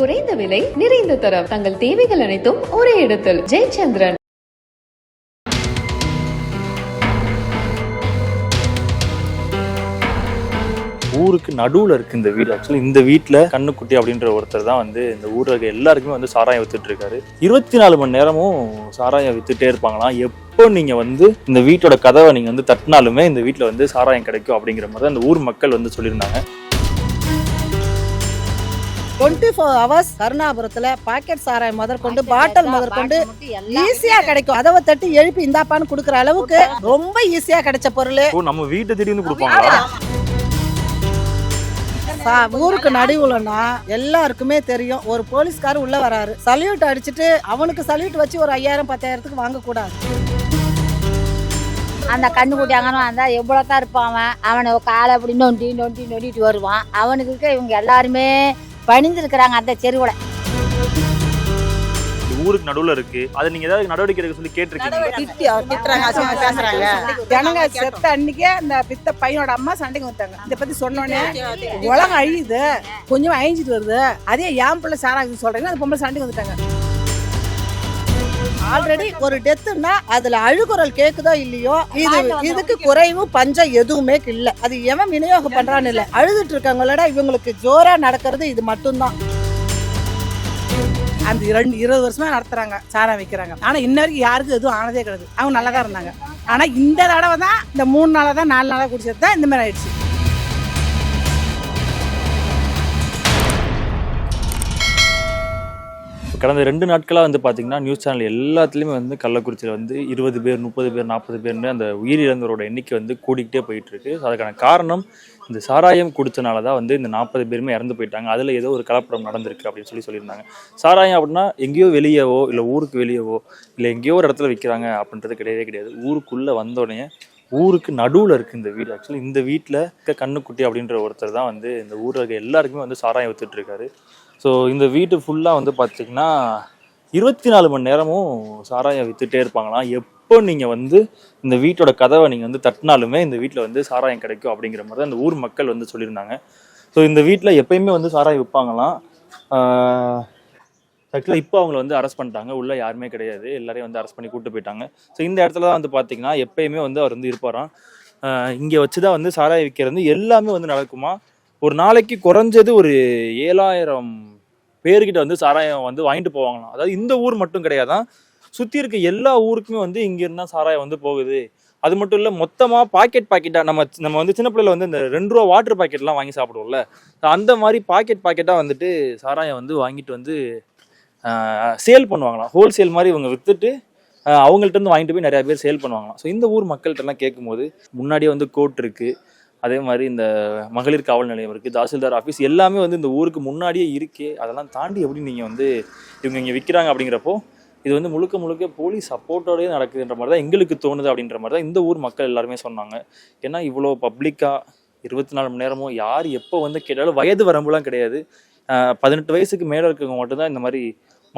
குறைந்த விலை நிறைந்த தரம். தங்கள் தேவைகள் அனைத்தும் ஒரே இடத்தில். ஜெயச்சந்திரன். ஊருக்கு நடுவில் இருக்கு இந்த வீடு. ஆக்சுவலி இந்த வீட்டில் கண்ணுக்குட்டி அப்படின்ற ஒருத்தர் தான் வந்து இந்த ஊரில் இருக்க எல்லாருக்குமே வந்து சாராயம் வித்துட்டு இருக்காரு. இருபத்தி நாலு மணி நேரமும் சாராயம் வித்துட்டே இருப்பாங்களாம். எப்போ நீங்கள் வந்து இந்த வீட்டோட கதவை நீங்கள் வந்து தட்டினாலுமே இந்த வீட்டில் வந்து சாராயம் கிடைக்கும் அப்படிங்கிற மாதிரி தான் இந்த ஊர் மக்கள் வந்து சொல்லியிருந்தாங்க. டுவெண்ட்டி ஃபோர் ஹவர்ஸ் கருணாபுரத்துல பாக்கெட் சாராயம் முதற்கொண்டு பாட்டில் முதற்கொண்டு ஈஸியா கிடைக்கும். அதவை தட்டி எழுப்பி இந்தாப்பான்னு கொடுக்குற அளவுக்கு ரொம்ப ஈஸியா கிடைச்ச பொருள். ஓ நம்ம வீட்டை திடீர்னு கொடுப்பாங்களா? சா- ஊருக்கு நடுவுலன்னா எல்லாருக்குமே தெரியும். ஒரு போலீஸ்காரர் உள்ள வராரு. சல்யூட் அடிச்சுட்டு அவனுக்கு சல்யூட் வச்சு ஒரு ஐயாயிரம் பத்தாயிரத்துக்கு வாங்கக்கூடாது. அந்த கண்ணுக்குட்டி அங்கனும் அந்த எவ்வளோ தான் இருப்பான் அவன்? அவனை காலை அப்படி நொண்டி நொண்டி நொண்டிட்டு வருவான். அவனுக்கு இவங்க எல்லாருமே பணிந்திருக்கிறாங்க அந்த செருவில் ஊருக்கு நடுவில் இருக்கு. அதை நீங்கள் ஏதாவது நடவடிக்கை எடுக்க சொல்லி கேட்டிருக்கீங்க பேசுறாங்க. ஜனங்க செத்த அன்னைக்கே அந்த பித்த பையனோட அம்மா சண்டைக்கு வந்துட்டாங்க. இதை பத்தி சொன்னோடனே உலகம் அழியுது. கொஞ்சம் அழிஞ்சிட்டு வருது. அதே ஏன் பிள்ளை சாராங்க சொல்றீங்க அந்த பொம்பளை சண்டைக்கு வந்துட்டாங்க. ஆல்ரெடி ஒரு டெத்துன்னா அதுல அழுகுரல் கேக்குதோ இல்லையோ இது இதுக்கு குறைவு பஞ்சம் எதுவுமே இல்ல. அது எவன் விநியோகம் பண்றான்னு இல்ல. அழுதுட்டு இருக்கவங்களோட இவங்களுக்கு ஜோரா நடக்கிறது இது மட்டும்தான். அந்த ரெண்டு இருபது வருஷமா நடத்துறாங்க சாராயம் வைக்கிறாங்க. ஆனா இன்ன வரைக்கும் யாருக்கும் எதுவும் ஆனதே கிடையாது. அவங்க நல்லா தான் இருந்தாங்க. ஆனா இந்த தடவை தான் இந்த மூணு நாளா தான் நாலு நாளா குடிச்சது தான் இந்த மாதிரி ஆயிடுச்சு. இப்போ கடந்த ரெண்டு நாட்களாக வந்து பார்த்தீங்கன்னா நியூஸ் சேனல் எல்லாத்துலேயுமே வந்து கள்ளக்குறிச்சியில் வந்து இருபது பேர் முப்பது பேர் நாற்பது பேர்னு அந்த உயிரிழந்தவரோட எண்ணிக்கை வந்து கூடிக்கிட்டே போயிட்டுருக்கு. ஸோ அதுக்கான காரணம் இந்த சாராயம் குடித்தனால தான் வந்து இந்த நாற்பது பேருமே இறந்து போயிட்டாங்க. அதில் ஏதோ ஒரு கலப்படம் நடந்திருக்கு அப்படின்னு சொல்லி சொல்லியிருந்தாங்க. சாராயம் அப்படின்னா எங்கேயோ வெளியவோ இல்லை ஊருக்கு வெளியவோ இல்லை எங்கேயோ ஒரு இடத்துல விற்கிறாங்க அப்படின்றது கிடையவே கிடையாது. ஊருக்குள்ளே வந்தோடனே ஊருக்கு நடுவில் இருக்குது இந்த வீடு. ஆக்சுவலி இந்த வீட்டில் கண்ணுக்குட்டி அப்படின்ற ஒருத்தர் தான் வந்து இந்த ஊரில் இருக்க எல்லாருக்குமே வந்து சாராயம் வித்துட்டுருக்காரு ஸோ இந்த வீட்டு ஃபுல்லாக வந்து பார்த்தீங்கன்னா இருபத்தி நாலு மணி நேரமும் சாராயம் வித்துட்டே இருப்பாங்களாம். எப்போ நீங்கள் வந்து இந்த வீட்டோட கதவை நீங்கள் வந்து தட்டினாலுமே இந்த வீட்டில் வந்து சாராயம் கிடைக்கும் அப்படிங்கிற மாதிரி தான் இந்த ஊர் மக்கள் வந்து சொல்லியிருந்தாங்க. ஸோ இந்த வீட்டில் எப்பயுமே வந்து சாராயம் விற்பாங்களாம் ஆக்சுவலாக இப்போ அவங்கள வந்து அரெஸ்ட் பண்ணிட்டாங்க. உள்ளே யாருமே கிடையாது. எல்லாரையும் வந்து அரெஸ்ட் பண்ணி கூப்பிட்டு போயிட்டாங்க. ஸோ இந்த இடத்துல தான் வந்து பார்த்தீங்கன்னா எப்பயுமே வந்து அவர் வந்து இருப்பாராம். இங்கே வச்சு தான் வந்து சாராயம் விற்கிறது எல்லாமே வந்து நடக்குமா ஒரு நாளைக்கு குறைஞ்சது ஒரு ஏழாயிரம் பேர்கிட்ட வந்து சாராயம் வந்து வாங்கிட்டு போவாங்களாம். அதாவது இந்த ஊர் மட்டும் கிடையாதான். சுற்றி இருக்க எல்லா ஊருக்குமே வந்து இங்க இருந்தா சாராயம் வந்து போகுது. அது மட்டும் இல்லை மொத்தமாக பாக்கெட் பாக்கெட்டாக நம்ம நம்ம வந்து சின்ன பிள்ளைல வந்து இந்த ரெண்டு ரூபா வாட்டர் பாக்கெட்லாம் வாங்கி சாப்பிடுவோம்ல. அந்த மாதிரி பாக்கெட் பாக்கெட்டாக வந்துட்டு சாராயம் வந்து வாங்கிட்டு வந்து சேல் பண்ணுவாங்களாம். ஹோல்சேல் மாதிரி இவங்க விற்றுட்டு அவங்கள்ட்ட இருந்து வாங்கிட்டு போய் நிறையா பேர் சேல் பண்ணுவாங்களாம். ஸோ இந்த ஊர் மக்கள்கிட்டலாம் கேட்கும்போது முன்னாடியே வந்து கோர்ட் இருக்குது அதே மாதிரி இந்த மகளிர் காவல் நிலையம் இருக்குது தாசில்தார் ஆஃபீஸ் எல்லாமே வந்து இந்த ஊருக்கு முன்னாடியே இருக்கே. அதெல்லாம் தாண்டி எப்படி நீங்கள் வந்து இவங்க இங்கே விற்கிறாங்க அப்படிங்கிறப்போ இது வந்து முழுக்க முழுக்க போலீஸ் சப்போர்ட்டோடய நடக்குதுன்ற மாதிரி தான் எங்களுக்கு தோணுது அப்படின்ற மாதிரி தான் இந்த ஊர் மக்கள் எல்லாருமே சொன்னாங்க. ஏன்னா இவ்வளோ பப்ளிக்காக இருபத்தி நாலு மணி நேரமும் யார் எப்போ வந்து கேட்டாலும் வயது வரம்புலாம் கிடையாது. பதினெட்டு வயசுக்கு மேலே இருக்கவங்க மட்டும்தான் இந்த மாதிரி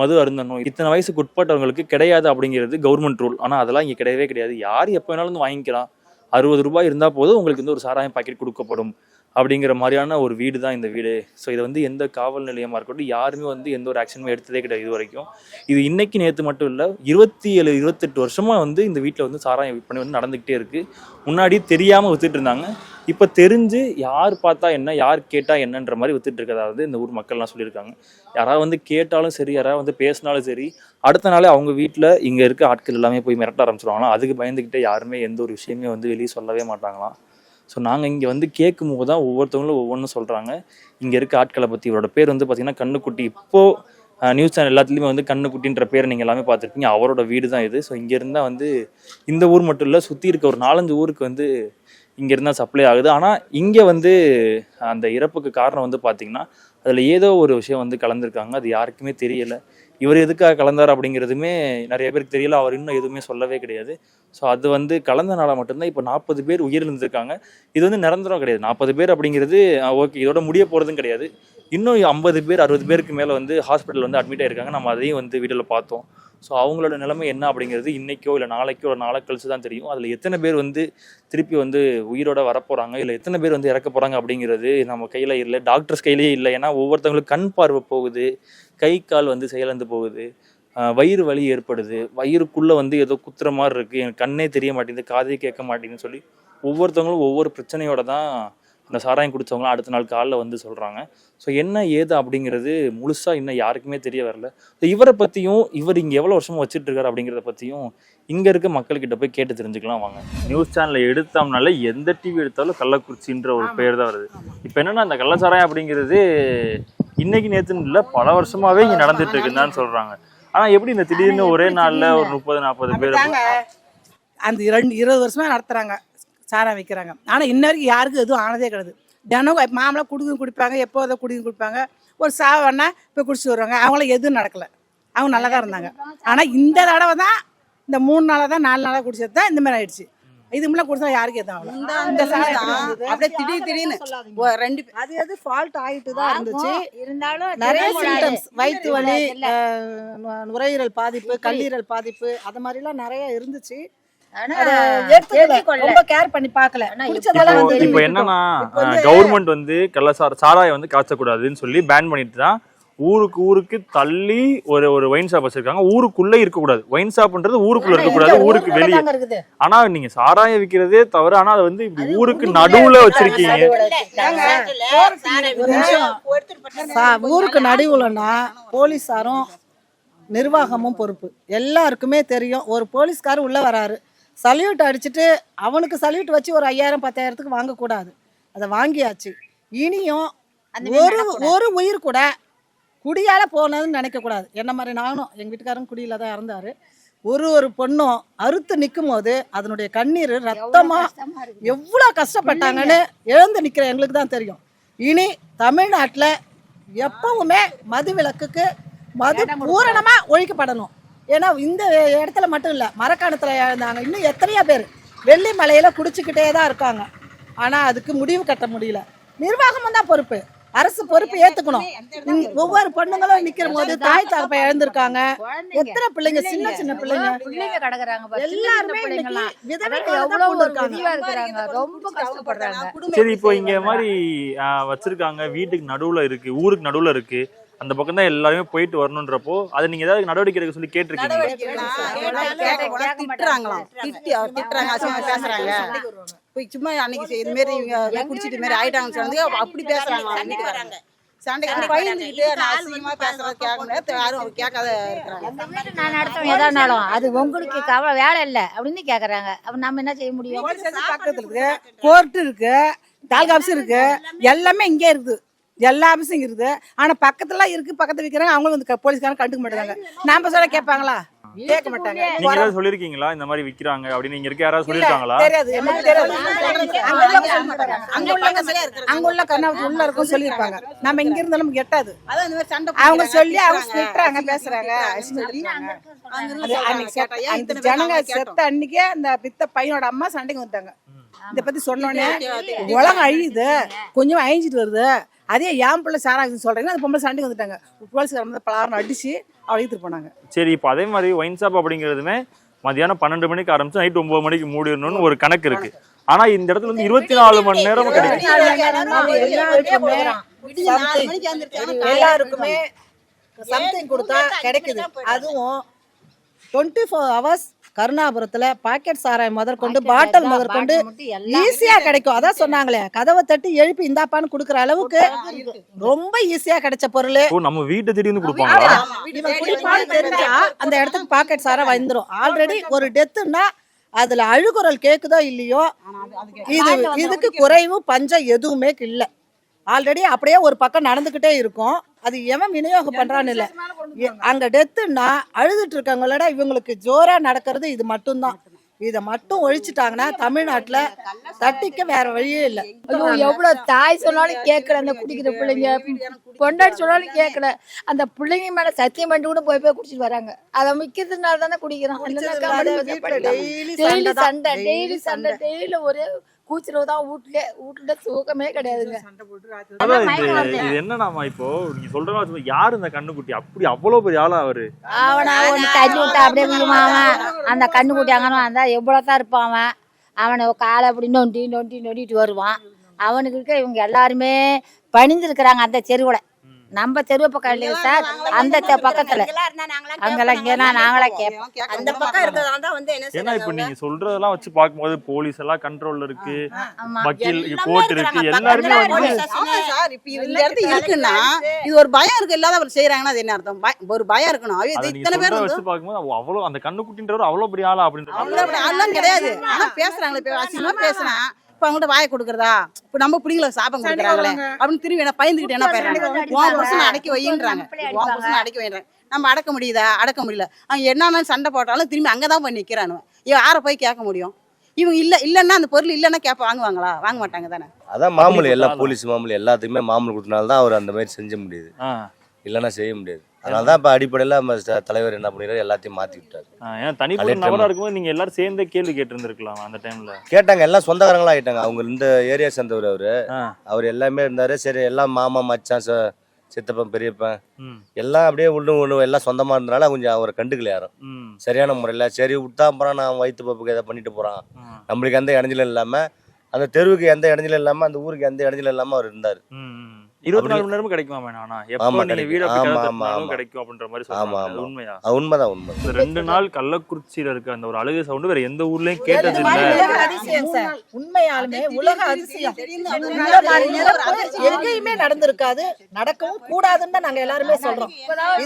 மது அருந்தணும். இத்தனை வயசுக்கு உட்பட்டவங்களுக்கு கிடையாது அப்படிங்கிறது கவர்மெண்ட் ரூல் ஆனால் அதெல்லாம் இங்கே கிடையவே கிடையாது. யார் எப்போ வேணாலும் வந்து வாங்கிக்கலாம். அறுபது ரூபாய் இருந்தால் போதும் உங்களுக்கு வந்து ஒரு சாராயம் பாக்கெட் கொடுக்கப்படும். அப்படிங்கிற மாதிரியான ஒரு வீடு தான் இந்த வீடு. ஸோ இதை வந்து எந்த காவல் நிலையமாக இருக்கட்டும் யாருமே வந்து எந்த ஒரு ஆக்ஷனுமே எடுத்ததே கிடையாது இது வரைக்கும். இது இன்னைக்கு நேற்று மட்டும் இல்லை இருபத்தி ஏழு இருபத்தெட்டு வருஷமாக வந்து இந்த வீட்டில் வந்து சாராயம் விற்பனை வந்து நடந்துக்கிட்டே இருக்குது முன்னாடி தெரியாமல் வித்துட்டு இருந்தாங்க. இப்போ தெரிஞ்சு யார் பார்த்தா என்ன யார் கேட்டால் என்னன்ற மாதிரி வித்துட்டு இருக்கதா வந்து இந்த ஊர் மக்கள்லாம் சொல்லியிருக்காங்க. யாராவது வந்து கேட்டாலும் சரி யாராவது வந்து பேசினாலும் சரி அடுத்த நாளே அவங்க வீட்டில் இங்கே இருக்க ஆட்கள் எல்லாமே போய் மிரட்ட ஆரம்பிச்சிருவாங்களாம். அதுக்கு பயந்துக்கிட்டே யாருமே எந்த ஒரு விஷயமே வந்து வெளியே சொல்லவே மாட்டாங்களாம். ஸோ நாங்கள் இங்கே வந்து கேட்கும் போது தான் ஒவ்வொருத்தவங்களும் ஒவ்வொன்றும் சொல்கிறாங்க இங்கே இருக்க ஆட்களை பற்றி இவரோட பேர் வந்து பார்த்தீங்கன்னா கண்ணுக்குட்டி. இப்போது நியூஸ் சேனல் எல்லாத்துலேயுமே வந்து கண்ணுக்குட்டின்ற பேர் நீங்கள் எல்லாமே பார்த்துருப்பீங்க. அவரோட வீடு தான் இது. ஸோ இங்கே இருந்தால் வந்து இந்த ஊர் மட்டும் இல்லை சுற்றி இருக்க ஒரு நாலஞ்சு ஊருக்கு வந்து இங்கே இருந்தால் சப்ளை ஆகுது. ஆனால் இங்கே வந்து அந்த இறப்புக்கு காரணம் வந்து பார்த்திங்கன்னா அதில் ஏதோ ஒரு விஷயம் வந்து கலந்துருக்காங்க. அது யாருக்குமே தெரியலை. இவர் எதுக்காக கலந்தார் அப்படிங்கிறதுமே நிறைய பேருக்கு தெரியல. அவர் இன்னும் எதுவுமே சொல்லவே கிடையாது. ஸோ அது வந்து கலந்தனால மட்டும்தான் இப்போ நாற்பது பேர் உயிரிழந்திருக்காங்க. இது வந்து நிரந்தரம் கிடையாது. நாற்பது பேர் அப்படிங்கிறது ஓகே இதோட முடிய போகிறதும் கிடையாது. இன்னும் ஐம்பது பேர் அறுபது பேருக்கு மேலே வந்து ஹாஸ்பிட்டல் வந்து அட்மிட் ஆகிருக்காங்க நம்ம அதையும் வந்து வீடியோவில் பார்த்தோம். ஸோ அவங்களோட நிலைமை என்ன அப்படிங்கிறது இன்றைக்கோ இல்லை நாளைக்கோ ஒரு நாளை கழிச்சு தான் தெரியும். அதில் எத்தனை பேர் வந்து திருப்பி வந்து உயிரோட வரப்போகிறாங்க இல்லை எத்தனை பேர் வந்து இறக்க போகிறாங்க அப்படிங்கிறது நம்ம கையில் இல்லை டாக்டர்ஸ் கையிலேயே இல்லை. ஏன்னா ஒவ்வொருத்தவங்களுக்கு கண் பார்வை போகுது கை கால் வந்து செயலந்து போகுது. வயிறு வலி ஏற்படுது. வயிறுக்குள்ளே வந்து ஏதோ குத்துற மாதிரி இருக்குது எனக்கு கண்ணே தெரிய மாட்டேங்குது காதே கேட்க மாட்டேங்குதுன்னு சொல்லி ஒவ்வொருத்தவங்களும் ஒவ்வொரு பிரச்சனையோட தான் அந்த சாராயம் குடித்தவங்களாம் அடுத்த நாள் காலைல வந்து சொல்கிறாங்க ஸோ என்ன ஏது அப்படிங்கிறது முழுசாக இன்னும் யாருக்குமே தெரிய வரல. ஸோ இவரை பற்றியும் இவர் இங்கே எவ்வளோ வருஷமா வச்சுட்டு இருக்காரு அப்படிங்கிறத பற்றியும் இங்கே இருக்க மக்கள்கிட்ட போய் கேட்டு தெரிஞ்சுக்கலாம் வாங்க. நியூஸ் சேனலை எடுத்தோம்னால எந்த டிவி எடுத்தாலும் கள்ளக்குறிச்சின்ற ஒரு பெயர் தான் வருது. இப்போ என்னன்னா அந்த கள்ளச்சாராயம் அப்படிங்கிறது இன்னைக்கு நேற்றுன்னு இல்லை பல வருஷமாவே இங்கே நடந்துட்டு இருக்குன்னு தான் சொல்கிறாங்க ஆனால் எப்படி இந்த திடீர்னு ஒரே நாளில் ஒரு முப்பது நாற்பது பேர் அந்த இரண்டு இருபது வருஷமா நடத்துறாங்க. சாராயம் வைக்கிறாங்க. ஆனா இன்ன வரைக்கும் யாருக்கும் எதுவும் ஆனதே கிடையாது. தினம் மாமலா குடிக்கும் குடிப்பாங்க எப்போ அதை குடிக்கும் குடிப்பாங்க. ஒரு சாவன்னா இப்போ குடிச்சிட்டு வருவாங்க. அவங்களாம் எதுவும் நடக்கல. அவங்க நல்லா தான் இருந்தாங்க. ஆனா இந்த தடவை தான் இந்த மூணு நாளாக தான் நாலு நாளாக குடிச்சது தான் இந்த மாதிரி ஆயிடுச்சு. இது யாருக்கும் எதுவும் ஆகல இந்த. அப்படியே திடீர் திடீர்னு ரெண்டு அது அது ஃபால்ட் ஆயிட்டு தான் இருந்துச்சு. இருந்தாலும் நிறைய சிம்டம்ஸ் வயிற்று வலி நுரையீரல் பாதிப்பு கல்லீரல் பாதிப்பு அது மாதிரிலாம் நிறைய இருந்துச்சு. ரொம்ப கேர் பண்ணி பார்க்கல. இப்போ என்னன்னா கவர்மெண்ட் வந்து கள்ளசார சாராயம் வந்து காய்ச்சக்கூடாதுன்னு சொல்லி பேன் பண்ணிட்டு தான் ஊருக்கு ஊருக்கு தள்ளி ஒரு ஒரு ஒயின் ஷாப் வச்சிருக்காங்க ஊருக்குள்ள இருக்கக்கூடாது. ஒயின் ஷாப்ன்றது ஊருக்குள்ள இருக்கக்கூடாது ஊருக்கு வெளியே. தாங்க இருக்குது. ஆனா நீங்க சாராயம் விற்கிறதே தவிர ஆனா அதை வந்து இப்படி ஊருக்கு நடுவுல வச்சிருக்கீங்க. ஊருக்கு நடுவுலன்னா போலீஸாரும் நிர்வாகமும் பொறுப்பு. எல்லாருக்குமே தெரியும். ஒரு போலீஸ்காரர் உள்ள வராரு. சல்யூட் அடிச்சுட்டு அவனுக்கு சல்யூட் வச்சு ஒரு ஐயாயிரம் பத்தாயிரத்துக்கு வாங்கக்கூடாது. அதை வாங்கியாச்சு. இனியும் ஒரு ஒரு உயிர் கூட குடியால போனதுன்னு நினைக்கக்கூடாது என்ன மாதிரி நானும் எங்கள் வீட்டுக்காரரும் குடியில தான் இறந்தாரு. ஒரு ஒரு பொண்ணும் அறுத்து நிற்கும் போது அதனுடைய கண்ணீர் ரத்தமா கஷ்டமா இருக்கு. எவ்வளோ கஷ்டப்பட்டாங்கன்னு எழுந்து நிற்கிற எங்களுக்கு தான் தெரியும். இனி தமிழ்நாட்டில் எப்பவுமே மது விலக்குக்கு மது பூரணமாக ஒழிக்கப்படணும். ஏன்னா இந்த இடத்துல மட்டும் இல்லை மரக்காணத்தில் இருந்தாங்க இன்னும் எத்தனையோ பேர் வெள்ளி மலையில் குடிச்சிக்கிட்டே தான் இருக்காங்க. ஆனால் அதுக்கு முடிவு கட்ட முடியல. நிர்வாகமும் தான் பொறுப்பு. அரசு பொறுப்பு ஏற்றுக்கணும் ஒவ்வொரு பொண்ணுங்களும் நிற்கிற போது தாய் தகப்பை இழந்திருக்காங்க. எத்தனை பிள்ளைங்க? சின்ன சின்ன பிள்ளைங்க. பிள்ளைங்க கிடக்குறாங்க பாரு. சின்ன சின்ன எல்லாருமே ரொம்ப கஷ்டப்படுறாங்க. சரி இப்போ இங்க மாதிரி ஆஹ், வச்சிருக்காங்க. வீட்டுக்கு நடுவுல இருக்கு ஊருக்கு நடுவுல இருக்கு. அந்த பக்கம் தான் எல்லாருமே போயிட்டு வரணுன்றப்போ அதை நீங்க ஏதாவது நடவடிக்கை எடுக்க சொல்லி கேட்டிருக்கீங்க திட்டுறாங்களாம். திட்டி அவர் திட்டுறாங்க அசிங்கமா பேசுறாங்க. போய் சும்மா அன்னைக்கு இது மாரி இவங்க குடிச்சிட்டு மாதிரி ஆயிட்டாங்கன்னு சொன்னதுக்கு அப்படி பேசுறாங்க அது உங்களுக்கு கவலை வேலை இல்லை அப்படின்னு கேக்குறாங்க. அப்ப நம்ம என்ன செய்ய முடியும்? பக்கத்துல இருக்கு. கோர்ட் இருக்கு. தாலுகா ஆஃபீஸ் இருக்கு. எல்லாமே இங்கே இருக்குது. எல்லா ஆஃபீஸும் இருக்குது ஆனா பக்கத்துல இருக்கு பக்கத்துல விற்கிறாங்க அவங்களும் வந்து போலீஸ்காரங்க கண்டுக்க மாட்டாங்க நாம சொல்ல கேட்பாங்களா? கேட்க மாட்டாங்க. நீங்க ஏதாவது சொல்லிருக்கீங்களா இந்த மாதிரி விக்கிறாங்க அப்படின்னு இங்க இருக்க யாராவது சொல்லிருக்காங்களா தெரியாது. எனக்கு தெரியாது. அங்க உள்ள அங்க உள்ள அங்க உள்ள இருக்கும் சொல்லியிருப்பாங்க. நம்ம இங்க இருந்தாலும் நமக்கு எட்டாது அதான் இந்த மாதிரி சண்டை அவங்க சொல்லி அவங்க திட்டுறாங்க. திட்டுறாங்க பேசுறாங்க. இருந்து சொல்றாங்க, அன்னைக்கு ஜனங்க நாங்க. செத்த அன்னைக்கே அந்த பித்த பையனோட அம்மா சண்டைக்கு வந்துட்டாங்க. இத பத்தி சொன்னோடனே உலகம் அழியுது. கொஞ்சம் அழிஞ்சிட்டு வருது. அதே ஏன் பிள்ளை சாராங்க சொல்றீங்க அந்த பொம்பளை சண்டைக்கு வந்துட்டாங்க. வந்து பலாரம் அடிச்சு அவளை இழுத்துட்டு போனாங்க. சரி இப்போ அதே மாதிரி ஒயின் ஷாப் அப்படிங்கிறதுமே மதியானம் பன்னெண்டு மணிக்கு ஆரம்பிச்சு நைட் ஒன்பது மணிக்கு மூடிடணும்னு ஒரு கணக்கு இருக்கு. ஆனா இந்த இடத்துல வந்து இருபத்தி நாலு மணி நேரமும் கிடைக்கும். எல்லாருக்குமே சம்திங் கொடுத்தா கிடைக்குது. அதுவும் டுவெண்ட்டி ஃபோர் ஹவர்ஸ் கருணாபுரத்துல பாக்கெட் சாராயம் முதற்கொண்டு பாட்டில் முதற்கொண்டு ஈஸியா கிடைக்கும். அதான் சொன்னாங்களே கதவை தட்டி எழுப்பி இந்தாப்பான்னு கொடுக்குற அளவுக்கு ரொம்ப ஈஸியா கிடைச்ச பொருள். நம்ம வீட்டை திடீர்னு கொடுப்பாங்களா? இவன் குடிப்பான்னு தெரிஞ்சா அந்த இடத்துக்கு பாக்கெட் சாரம் வந்துரும் ஆல்ரெடி ஒரு டெத்துன்னா அதுல அழுகுரல் கேக்குதோ இல்லையோ இது இதுக்கு குறைவு பஞ்சம் எதுவுமே இல்ல. ஆல்ரெடி அப்படியே ஒரு பக்கம் நடந்துகிட்டே இருக்கும். அது எவன் விநியோகம் பண்றான்னு இல்ல. அங்க டெத்துன்னா அழுதுட்டு இருக்கவங்களோட இவங்களுக்கு ஜோரா நடக்கிறது இது மட்டும்தான். இதை மட்டும் ஒழிச்சிட்டாங்கன்னா தமிழ்நாட்டுல தட்டிக்க வேற வழியே இல்லை. ஐயோ எவ்வளவு தாய் சொன்னாலும் கேட்கல அந்த குடிக்கிற பிள்ளைங்க. பொண்டாட்டி சொன்னாலும் கேட்கல அந்த பிள்ளைங்க மேல சத்தியம் பண்ணி கூட போய் போய் குடிச்சிட்டு வராங்க. அதை மிக்கிறதுனால தானே குடிக்கிறான் டெய்லி சண்டை டெய்லி சண்டை. டெய்லி ஒரே கூச்சிரவு தான் வீட்ல வீட்டுல சுகமே கிடையாதுங்க அதான் இது என்னன்னாமா இப்போ? நீங்க சொல்றதா யாரு இந்த கண்ணுக்குட்டி? அப்படி அவ்வளவு பெரிய ஆளா அவரு? அவனை ஒன்று தண்ணி விட்டா அப்படியே விழுவான் அவன். அந்த கண்ணு குட்டி அங்கனும் அந்த எவ்வளோ தான் இருப்பான் அவன். அவனை காலை அப்படி நொண்டி நொண்டி நொண்டிட்டு வருவான். அவனுக்கு இருக்க இவங்க எல்லாருமே பணிந்திருக்கிறாங்க அந்த தெருவில். நம்ம தெருவு பக்கம் இல்லைங்க சார். அந்த தெ- பக்கத்துல. அங்கெல்லாம் இங்கன்னா நாங்களே கேட்போம் அந்த பக்கம் இருக்கிறதால தான் வந்து என்ன ஏன்னா இப்ப நீங்க சொல்றதெல்லாம் வச்சு பார்க்கும்போது போலீஸ் எல்லாம் கண்ட்ரோல்ல இருக்கு. வக்கீல் கோர்ட் இருக்கு. எல்லாருமே வந்து சார் இப்ப இந்த இடத்துல இருக்குன்னா இது ஒரு பயம் இருக்கு. இல்லாத அவர் செய்யறாங்கன்னா அது என்ன அர்த்தம்? ஒரு பயம் இருக்கணும். இது இத்தனை பேர் வச்சு பார்க்கும்போது அவ- அவ்வளவு அந்த கண்ணுக்குட்டின்றவர் அவ்வளவு பெரிய ஆளா அப்படின்ற அவ்வளவு ஆள்லாம் கிடையாது. ஆனா பேசுறாங்களே அசிங்கமா பேசுறான் இப்ப அவங்ககிட்ட வாயை கொடுக்கறதா? இப்ப நம்ம பிள்ளைங்களை சாபம் கொடுக்குறாங்களே. அப்படின்னு திரும்பி என்ன பயந்துகிட்டு என்ன போயிடுறாங்க உன் புருஷனை அடக்கி உன் புருஷனை அடக்கி வைன்றாங்க நம்ம அடக்க முடியுதா? அடக்க முடியல. அவன் என்னன்னா சண்டை போட்டாலும் திரும்பி அங்கதான் போய் நிக்கிறானுவன் இவன் யாரை போய் கேட்க முடியும்? இவங்க இல்ல இல்லன்னா அந்த பொருள் இல்லன்னா கேப்ப வாங்குவாங்களா? வாங்க மாட்டாங்க தானே? அதான் மாமூல் எல்லா. போலீஸ் மாமூல் எல்லாத்துக்குமே மாமூல் கொடுத்தனால தான் அவர் அந்த மாதிரி செஞ்ச முடியுது. இல்லைன்னா செய்ய முடியாது. அதனால தான் இப்போ அடிப்படையில் நம்ம தலைவர் என்ன பண்ணிடுறாரு எல்லாத்தையும் மாற்றி விட்டாரு. ஏன்னா தனிப்பட்ட கலெக்டர் நபரா அம்மா. இருக்கும்போது நீங்க எல்லாரும் சேர்ந்தே கேள்வி கேட்டிருந்திருக்கலாம் அந்த டைம்ல. கேட்டாங்க எல்லாம் சொந்தக்காரங்களா ஆயிட்டாங்க. அவங்க இந்த ஏரியா சேர்ந்தவர் அவர். அவர் எல்லாமே இருந்தாரு. சரி எல்லாம் மாமா மச்சான் சித்தப்பன் பெரியப்பன். எல்லாம் அப்படியே ஒன்று ஒன்று எல்லாம் சொந்தமாக இருந்தனால கொஞ்சம் அவரை கண்டுக்கல யாரும். சரியான முறையில் சரி விட்டா அப்புறம் நான் வயிற்று பப்புக்கு எதை பண்ணிட்டு போகிறான் நம்மளுக்கு எந்த இடைஞ்சலும் இல்லாமல் அந்த தெருவுக்கு எந்த இடைஞ்சலும் இல்லாமல் அந்த ஊருக்கு எந்த இடைஞ்சலும் இல்லாமல் அவர் இருந்தார். இருபத்தி நாலு மணி நேரமும் கிடைக்குமா வேணா ஆனா எப்போ ஆமா, நீங்க கிடைக்கும். வீட. கிடைக்கும் அப்படின்ற மாதிரி ஆமா, சொல்றாங்க. உண்மையா? உண்மைதான் உண்மை. இந்த ரெண்டு நாள் கள்ளக்குறிச்சியில இருக்க அந்த ஒரு அழுகை சவுண்டு வேற எந்த ஊர்லயும் கேட்டது இல்ல உலக அதிசயம் சார். உண்மையாலுமே உலக அதிசயம். எங்கேயுமே நடந்திருக்காது. நடக்கவும் கூடாதுன்னு தான் நாங்க எல்லாருமே சொல்றோம்.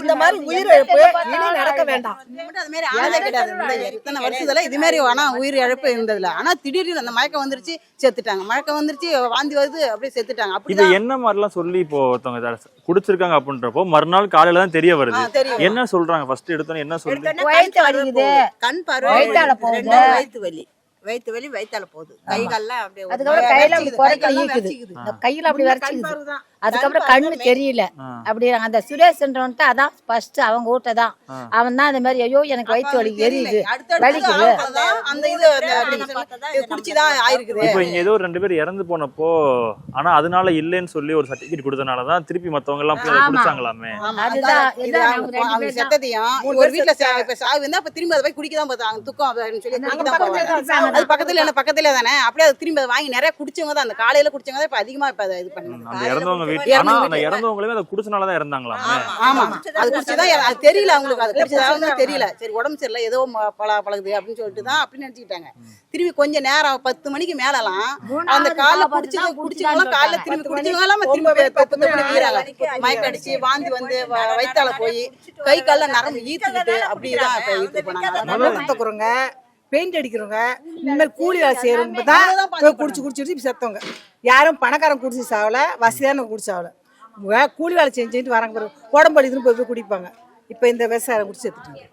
இந்த மாதிரி உயிரிழப்பு இனி நடக்க வேண்டாம். அது மாதிரி ஆளே கிடையாது. இந்த எத்தனை வருஷத்துல இது மாதிரி ஆனா உயிர் இழப்பு இருந்ததுல. ஆனா திடீர்னு அந்த மயக்கம் வந்துருச்சு செத்துட்டாங்க. மயக்கம் வந்துருச்சு வாந்தி வருது அப்படியே செத்துட்டாங்க. இது அப்படிதான் என்ன மாதிரிலாம் சொல்லி இப்போ ஒருத்தவங்க குடிச்சிருக்காங்க அப்படின்றப்போ மறுநாள் காலையில தான் தெரிய வருது. என்ன சொல்றாங்க? ஃபர்ஸ்ட் எடுத்தோன்னே என்ன சொல்லி? வயிற்று வலிக்குது. கண் பார்வை வயித்தால போகுது. ரெண்டாவது வயித்து வலி. வயித்து வலி வயித்தால போகுது. கை கால்லாம் அப்படியே கையில அப்படி கையில அப்படி அதுக்கப்புறம் கண் கண்ணு தெரியல. அப்படி அந்த சுரேஷ்ன்றவன்ட்டு அதான் ஃபர்ஸ்ட் அவங்க வீட்டை தான். அவன் தான் அந்த மாதிரி ஐயோ எனக்கு வயிற்று வலி எரியுது. வலிக்குது. அந்த இது குடிச்சுதான் ஆயிருக்குது. இப்போ இங்க ஏதோ ஒரு ரெண்டு பேர் இறந்து போனப்போ ஆனா அதனால இல்லைன்னு சொல்லி ஒரு சர்டிபிகேட் கொடுத்தனால தான் திருப்பி மத்தவங்க எல்லாம். குடிச்சாங்களாமே. அதுதான். செத்ததையும் ஒரு வீட்டுல சாவு இருந்தா அப்ப திரும்பி அதை போய் குடிக்க தான் பார்த்தாங்க துக்கம் அப்படின்னு சொல்லி அது பக்கத்துல என்ன பக்கத்துல தானே. அப்படியே அது திரும்பி அதை வாங்கி நிறைய குடிச்சவங்க தான் அந்த காலையில குடிச்சவங்க தான் இப்ப அதிகமா இப்ப அதை இது பண்ணுங்க ஆனா அந்த வீட்டுல. இறந்தவங்களுமே அதை குடிச்சனால தான் இறந்தாங்களாமே. ஆமா அது குடிச்சுதான் அது தெரியல அவங்களுக்கு அது குடிச்சதாவது தெரியல. சரி உடம்பு சரியில்லை ஏதோ பல பழகுது அப்படின்னு சொல்லிட்டு தான் அப்படின்னு நினைச்சுக்கிட்டாங்க. திரும்பி கொஞ்ச நேரம் பத்து மணிக்கு மேலலாம் அந்த காலைல குடிச்சு குடிச்சவங்க காலைல திரும்பி குடிச்சவங்க எல்லாம் திரும்பி வீராங்க மயக்கம் அடிச்சு வாந்தி வந்து வ- வயித்தால போய் கை கால்ல நரம்பு ஈர்த்துக்கிட்டு அப்படிதான் இப்ப ஈர்த்து போனாங்க பெயிண்ட் அடிக்கிறவங்க இனிமேல் கூலி வேலை செய்யறவங்க தான் குடிச்சு குடிச்சு குடிச்சு செத்தவங்க. யாரும் பணக்காரன் குடிச்சு சாவல வசதியான குடிச்சு சாவல. வே- கூலி வேலை செஞ்சுட்டு வராங்க பாருங்க உடம்பு இதுன்னு போய் போய் குடிப்பாங்க. இப்போ இந்த விவசாயம் குடிச்சு செத்துட்டாங்க.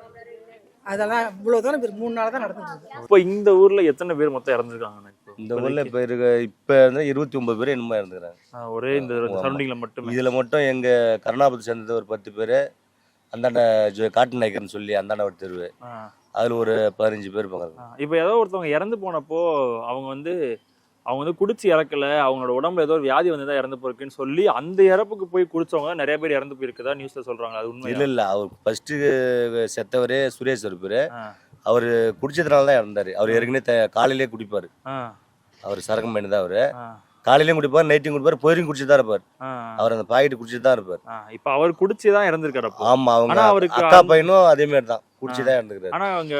அதெல்லாம் இவ்வளோ தூரம் இப்ப மூணு நாள் தான் நடந்துட்டு இருக்கு. இப்போ இந்த ஊர்ல எத்தனை பேர் மொத்தம் இறந்துருக்காங்க இந்த ஊரில் இப்போ இருக்க இப்போ இருந்து இருபத்தி ஒன்பது பேர் என்னமோ இருந்துக்கிறாங்க ஆ, ஒரே இந்த சரௌண்டிங்ல மட்டுமே. இதில் மட்டும் எங்கள் கருணாபதி சேர்ந்தது ஒரு பத்து பேர். அந்தாண்ட ஜோ- காட்டு நாயக்கர்னு சொல்லி அந்தாண்ட ஒரு தெருவு அதில் ஒரு பதினஞ்சு பேர் ஆ. இப்போ ஏதோ ஒருத்தவங்க இறந்து போனப்போ அவங்க வந்து அவங்க வந்து குடிச்சு இறக்கல அவங்களோட உடம்புல ஏதோ ஒரு வியாதி வந்து தான் இறந்து போயிருக்குன்னு சொல்லி அந்த இறப்புக்கு போய் குடிச்சவங்க நிறைய பேர் இறந்து போயிருக்குதா நியூஸ்ல சொல்றாங்க அது உண்மை இல்லை இல்லை. அவர் ஃபஸ்ட்டு செத்தவரே சுரேஷ் ஒரு பேர் ஆ. அவர் குடிச்சதுனால தான் இறந்தார். அவர் ஏற்கனவே த- காலையிலே குடிப்பார். அவர் சரக்கு மணி தான் அவர் காலையிலையும் குடிப்பார் நைட்டும் குடிப்பார் போயிரும் குடிச்சு தான் இருப்பார். அவர் அந்த பாக்கெட் குடிச்சிட்டு தான் இருப்பார். இப்போ அவர் குடிச்சு தான் இறந்துருக்காரு ஆமா அவங்க அவருக்கு அக்கா பையனும் அதே மாதிரி தான் குடிச்சு தான் இறந்துக்கிறாரு ஆனா அவங்க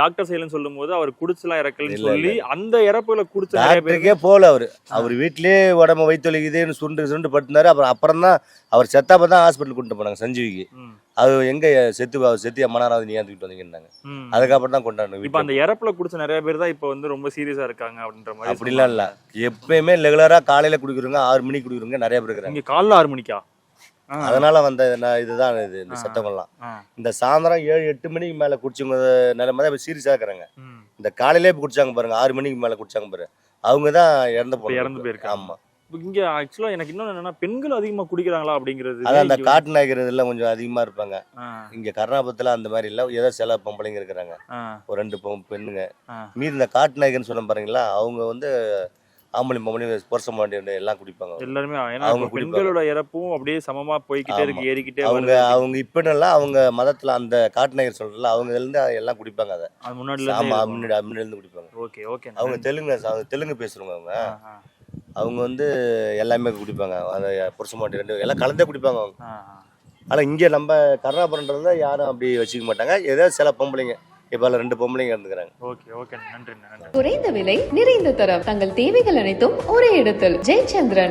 டாக்டர் சைலன்னு சொல்லும் போது அவர் குடிச்சுலாம் இறக்கலன்னு சொல்லி அந்த இறப்புல குடிச்ச டாக்டருக்கே போகல அவர். அவர் வீட்லயே உடம்பு வயிற்று வலிக்குதுன்னு சுண்டு சுண்டு படுத்தினாரு அப்புறம் அப்புறம் தான் அவர் செத்தாப்ப தான் ஹாஸ்பிட்டல் கொண்டு போனாங்க சஞ்சீவிக்கு. அது எங்க செத்து செத்து நேரம் நீ ஏன் தூக்கிட்டு வந்தீங்கன்னாங்க. அதுக்கப்புறம் தான் கொண்டாடணும் இப்போ அந்த. இறப்புல குடிச்ச நிறைய பேர் தான் இப்போ வந்து ரொம்ப சீரியஸா இருக்காங்க அப்படின்ற மாதிரி அப்படிலாம் இல்ல. எப்பயுமே ரெகுலரா காலையில குடிக்கிறவங்க ஆறு மணிக்கு குடிக்கிறவங்க நிறைய பேர் இருக்கிறாங்க. இங்க காலைல ஆறு மணிக்கா? அதனால வந்த இதுதான் இது இந்த. சத்தங்கள்லாம் இந்த சாயந்தரம் ஏழு எட்டு மணிக்கு மேல குடிச்சவங்க நிலைமை தான் இப்போ சீரியஸா இருக்கிறாங்க. இந்த காலையிலே குடிச்சாங்க பாருங்க ஆறு மணிக்கு மேலே குடிச்சாங்க பாரு. அவங்க தான் இறந்து இப்ப இறந்து போயிருக்காங்க. ஆமா. இங்க ஆக்சுவலா எனக்கு இன்னொன்னு என்னன்னா பெண்கள் அதிகமா குடிக்கிறாங்களா அப்படிங்கிறது அதான் அந்த காட்டு நாய்கர் இதெல்லாம் கொஞ்சம் அதிகமா இருப்பாங்க. இங்க கர்ணாபுரத்துல அந்த மாதிரி இல்ல. ஏதோ சில பொம்பளைங்க இருக்கிறாங்க. ஒரு ரெண்டு பெண்ணுங்க. மீதி இந்த காட்டு நாய்கர்னு சொன்ன பாருங்களா அவங்க வந்து ஆம்பளை பொம்பளை புருஷ மாட்டி எல்லாம் குடிப்பாங்க எல்லாருமே அவங்க. பெண்களோட இறப்பும் அப்படியே சமமா போய்கிட்டே இருக்கு. ஏறிக்கிட்டே அவங்க அவங்க இப்படிலாம் அவங்க மதத்துல அந்த காட்டு நாயகர் சொல்றல அவங்க இருந்து எல்லாம் குடிப்பாங்க அதை. முன்னாடில ஆமா முன்னாடி முன்னாடி இருந்து குடிப்பாங்க. Okay okay. அவங்க தெலுங்கு அவங்க தெலுங்கு பேசுறவங்க அவங்க. அவங்க வந்து எல்லாமே குடிப்பாங்க. அந்த புருஷ மாட்டி ரெண்டு எல்லாம் கலந்தே குடிப்பாங்க அவங்க. ஆ, ஆனா இங்க நம்ம கருணாபுரம்ன்றதுல யாரும் அப்படி வச்சுக்க மாட்டாங்க. ஏதோ சில பொம்பளைங்க. இப்ப ரெண்டு பொம்பளைங்க இருந்துக்கிறாங்க. Okay okay. நன்றி நன்றி குறைந்த விலை நிறைந்த தரம். தங்கள் தேவைகள் அனைத்தும் ஒரே இடத்தில். ஜெயச்சந்திரன்.